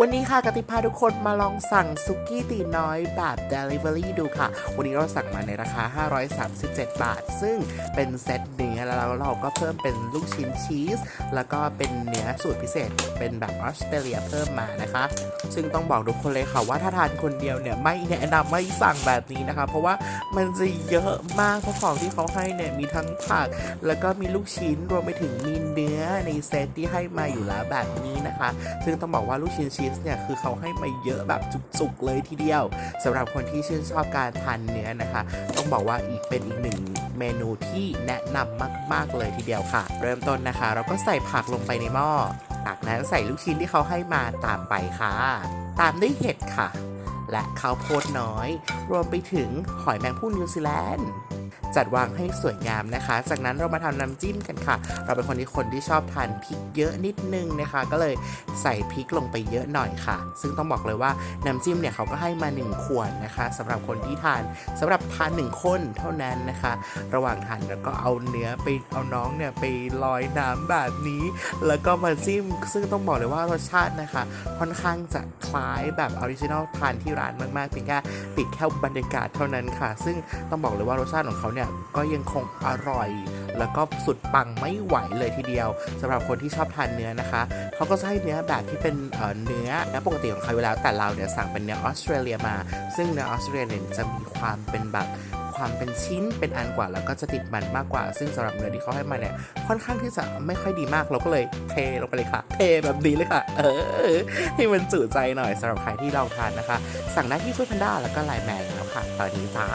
วันนี้ค่ะกติพาทุกคนมาลองสั่งซุกี้ตีน้อยแบบ Delivery ดูค่ะ วันนี้เราสั่งมาในราคา 537 บาท ซึ่งเป็นเซตเนื้อแล้วเราก็เพิ่มเป็นลูกชิ้นชีส แล้วก็เป็นเนื้อสูตรพิเศษ เป็นแบบออสเตรเลียเพิ่มมานะคะ ซึ่งต้องบอกทุกคนเลยค่ะว่าถ้าทานคนเดียวเนี่ยไม่แนะนำไม่สั่งแบบนี้นะคะ เพราะว่ามันจะเยอะมากเพราะของที่เขาให้เนี่ยมีทั้งผัก แล้วก็มีลูกชิ้นรวมไปถึงมีเนื้อในเซตที่ให้มาอยู่แล้วแบบนี้นะคะ ซึ่งต้องบอกว่าลูกชิ้นชีสเนี่ยคือเขาให้มาเยอะแบบจุกๆเลยทีเดียวสำหรับคนที่ชื่นชอบการทานเนื้อนะคะ ต้องบอกว่าอีกเป็นอีกหนึ่งเมนูที่แนะนำมาก ๆเลยทีเดียวค่ะ เริ่มต้นนะคะ เราก็ใส่ผักลงไปในหม้อจากนั้นใส่ลูกชิ้นที่เขาให้มาตามไปค่ะ ตามด้วยเห็ดค่ะ และข้าวโพดน้อย รวมไปถึงหอยแมงผู้นิวซีแลนด์ จัดวางให้สวยงามนะคะ จากนั้นเรามาทำน้ำจิ้มกันค่ะ เราเป็นคนที่คนที่ชอบทานพริกเยอะนิดนึงนะคะ ก็เลยใส่พริกลงไปเยอะหน่อยค่ะ ซึ่งต้องบอกเลยว่าน้ำจิ้มเนี่ยเขาก็ให้มา 1 ขวดนะคะสำหรับคนที่ทานสำหรับทาน1คนเท่านั้นนะคะ ระหว่างทานแล้วก็เอาเนื้อไปเอาน้องเนี่ยไปลอยน้ำแบบนี้ แล้วก็มาจิ้ม ซึ่งต้องบอกเลยว่ารสชาตินะคะ ค่อนข้างจะคล้ายแบบออริจินอลทานที่ร้านมากๆเพียงแค่ติดแค่บรรยากาศเท่านั้นค่ะ ซึ่งต้องบอกเลยว่ารสชาติของเขาเนี่ยก็ยังคงอร่อย แล้วก็สุดปังไม่ไหวเลยทีเดียวสำหรับคนที่ชอบทานเนื้อนะคะเขาก็จะให้เนื้อแบบที่เป็นเเนื้อเนื้อปกติของเขาอยู่แล้วแต่เราเนี่ยสั่งเป็นเนื้อออสเตรเลียมา ซึ่งเนื้อออสเตรเลียเนี่ยจะมีความเป็นแบบความเป็นชิ้นเป็นอันกว่าแล้วก็จะติดมันมากกว่า ซึ่งสำหรับเนื้อที่เขาให้มาเนี่ยค่อนข้างที่จะไม่ค่อยดีมากเราก็เลยเทลงไปเลยค่ะ เทแบบนี้เลยค่ะ เออให้มันจุใจหน่อยสำหรับใครที่ลองทานนะคะ สั่งได้ที่ฟู้ดแพนด้าแล้วก็ไลน์แมนแล้วค่ะ ตอนนี้จ้า